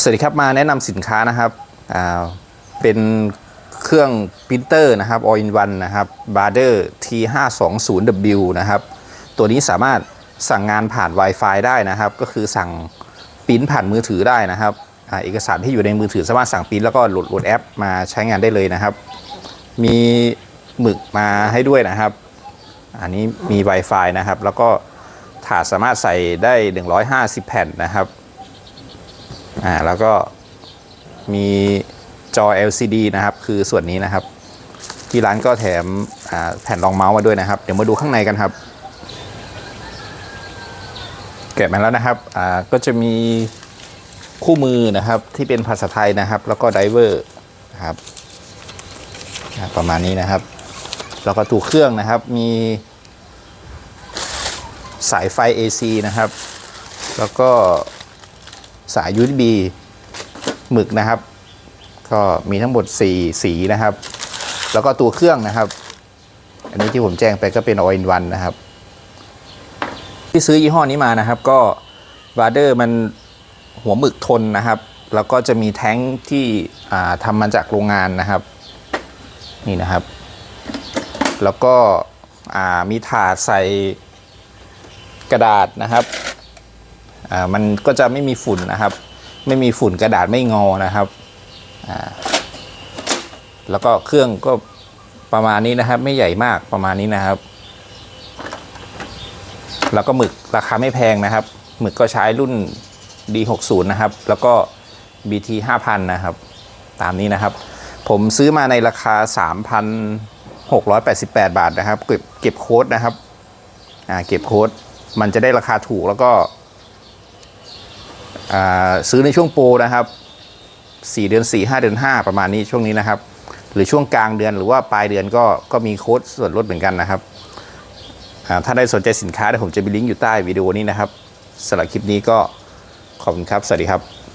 สวัสดีครับมาแนะนำสินค้านะครับเป็นเครื่องปรินเตอร์นะครับ all in one นะครับ b a r d e r T520W นะครับ ตัวนี้สามารถสั่งงานผ่าน Wi-Fi ได้นะครับ ก็คือสั่งปริ้นผ่านมือถือได้นะครับอเอกสารที่อยู่ในมือถือสามารถสั่งปริ้นแล้วก็โหลดโหลดแอปมาใช้งานได้เลยนะครับ มีหมึกมาให้ด้วยนะครับ อันนี้มี Wi-Fi นะครับ แล้วก็ถาดสามารถใส่ได้ 150 แผ่นนะครับ อ่าแล้วก็มีจอ LCD นะครับ คือส่วนนี้นะครับ ที่ร้านก็แถมแผ่นรองเมาส์มาด้วยนะครับ เดี๋ยวมาดูข้างในกันครับ แกะมาแล้วนะครับอ่าก็จะมีคู่มือนะครับที่เป็นภาษาไทยนะครับ แล้วก็ไดเวอร์นะครับประมาณนี้นะครับ แล้วก็ตัวเครื่องนะครับมีสายไฟ AC นะครับ แล้วก็ สาย USB หมึกนะครับ ก็มีทั้งหมด 4 สีนะครับ แล้วก็ตัวเครื่องนะครับ อันนี้ที่ผมแจ้งไปก็เป็น all in one นะครับ ที่ซื้อยี่ห้อนี้มานะครับ ก็วาเดอร์มันหัวหมึกทนนะครับ แล้วก็จะมีแท้งที่ทำมาจากโรงงานนะครับ นี่นะครับ แล้วก็มีถาดใส่กระดาษนะครับ อ่ามันก็จะไม่มีฝุ่นนะครับ ไม่มีฝุ่นกระดาษไม่งอนะครับอ่าแล้วก็เครื่องก็ประมาณนี้นะครับ ไม่ใหญ่มากประมาณนี้นะครับ แล้วก็หมึกราคาไม่แพงนะครับ หมึกก็ใช้รุ่น D60 นะครับ แล้วก็ BT 5000 นะครับ ตามนี้นะครับ ผมซื้อมาในราคา 3,688 บาทนะครับ เก็บเก็บโค้ดนะครับ อ่าเก็บโค้ดมันจะได้ราคาถูกแล้วก็ ซื้อในช่วงโปรนะครับ 4 เดือน 4 5 เดือน 5 ประมาณนี้ช่วงนี้นะครับ หรือช่วงกลางเดือนหรือว่าปลายเดือนก็ก็มีโค้ดส่วนลดเหมือนกันนะครับถ้าได้สนใจสินค้าเดี๋ยวผมจะมีลิงก์อยู่ใต้วิดีโอนี้นะครับสำหรับคลิปนี้ก็ขอบคุณครับ สวัสดีครับ